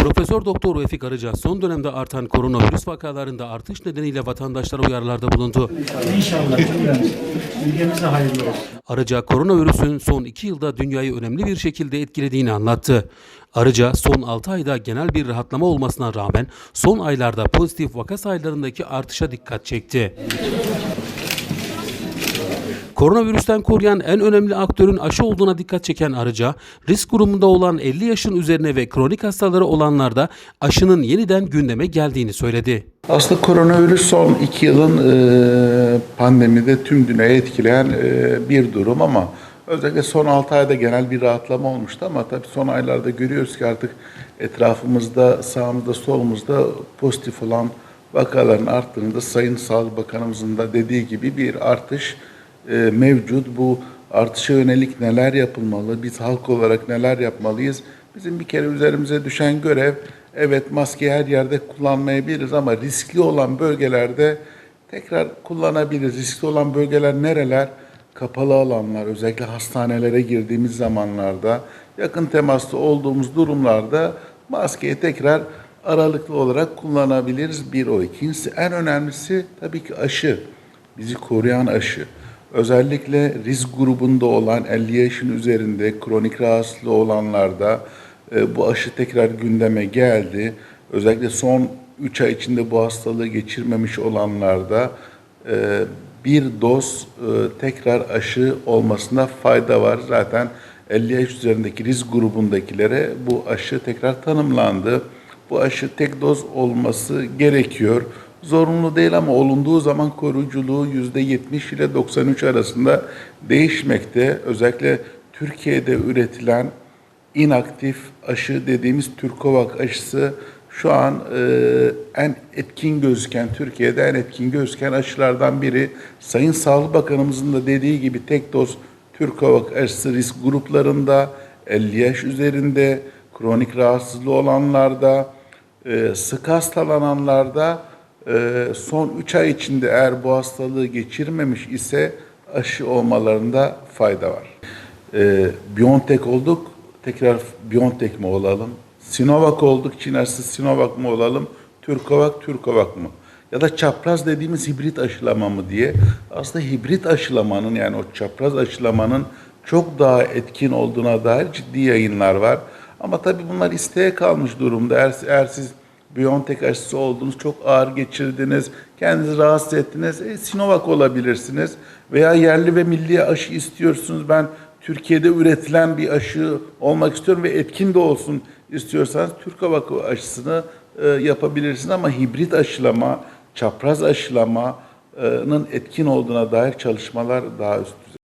Profesör Doktor Refik Arıca son dönemde artan koronavirüs vakalarında artış nedeniyle vatandaşlara uyarılarda bulundu. İnşallah. Ülkemize hayırlı olsun. Arıca koronavirüsün son iki yılda dünyayı önemli bir şekilde etkilediğini anlattı. Arıca son 6 ayda genel bir rahatlama olmasına rağmen son aylarda pozitif vaka sayılarındaki artışa dikkat çekti. Koronavirüsten koruyan en önemli aktörün aşı olduğuna dikkat çeken Arıca, risk grubunda olan 50 yaşın üzerine ve kronik hastaları olanlarda aşının yeniden gündeme geldiğini söyledi. Aslında koronavirüs son iki yılın e, pandemide tüm dünyayı etkileyen e, bir durum ama özellikle son 6 ayda genel bir rahatlama olmuştu ama tabii son aylarda görüyoruz ki artık etrafımızda, sağımızda, solumuzda pozitif olan vakaların arttığını da Sayın Sağlık Bakanımızın da dediği gibi bir artış e, mevcut. Bu artışa yönelik neler yapılmalı, biz halk olarak neler yapmalıyız? Bizim bir kere üzerimize düşen görev, evet maske her yerde kullanmayabiliriz ama riskli olan bölgelerde tekrar kullanabiliriz. Riskli olan bölgeler nereler? Kapalı alanlar, özellikle hastanelere girdiğimiz zamanlarda, yakın temaslı olduğumuz durumlarda maskeyi tekrar aralıklı olarak kullanabiliriz. Bir o. İkincisi en önemlisi tabii ki aşı. Bizi koruyan aşı. Özellikle risk grubunda olan 50 yaşın üzerinde kronik rahatsızlığı olanlarda e, bu aşı tekrar gündeme geldi. Özellikle son 3 ay içinde bu hastalığı geçirmemiş olanlarda e, bir doz e, tekrar aşı olmasında fayda var. Zaten 50 yaş üzerindeki risk grubundakilere bu aşı tekrar tanımlandı. Bu aşı tek doz olması gerekiyor. Zorunlu değil ama olunduğu zaman koruyuculuğu %70 ile 93 arasında değişmekte. Özellikle Türkiye'de üretilen inaktif aşı dediğimiz Türkovak aşısı şu an e, en etkin gözüken, Türkiye'de en etkin gözüken aşılardan biri. Sayın Sağlık Bakanımızın da dediği gibi tek doz Türkovak aşısı risk gruplarında, 50 yaş üzerinde, kronik rahatsızlığı olanlarda, e, sık hastalananlarda son 3 ay içinde eğer bu hastalığı geçirmemiş ise aşı olmalarında fayda var. E, Biontech olduk, tekrar Biontech mi olalım? Sinovac olduk, Çin aşısı Sinovac mı olalım? Türkovak, Türkovak mı? Ya da çapraz dediğimiz hibrit aşılama mı diye. Aslında hibrit aşılamanın yani o çapraz aşılamanın çok daha etkin olduğuna dair ciddi yayınlar var. Ama tabii bunlar isteğe kalmış durumda. Eğer, eğer siz Biontech aşısı oldunuz, çok ağır geçirdiniz, kendinizi rahatsız ettiniz, e, Sinovac olabilirsiniz. Veya yerli ve milli aşı istiyorsunuz, ben Türkiye'de üretilen bir aşı olmak istiyorum ve etkin de olsun istiyorsanız Türkovak aşısını e, yapabilirsiniz. Ama hibrit aşılama, çapraz aşılamanın etkin olduğuna dair çalışmalar daha üst düzey.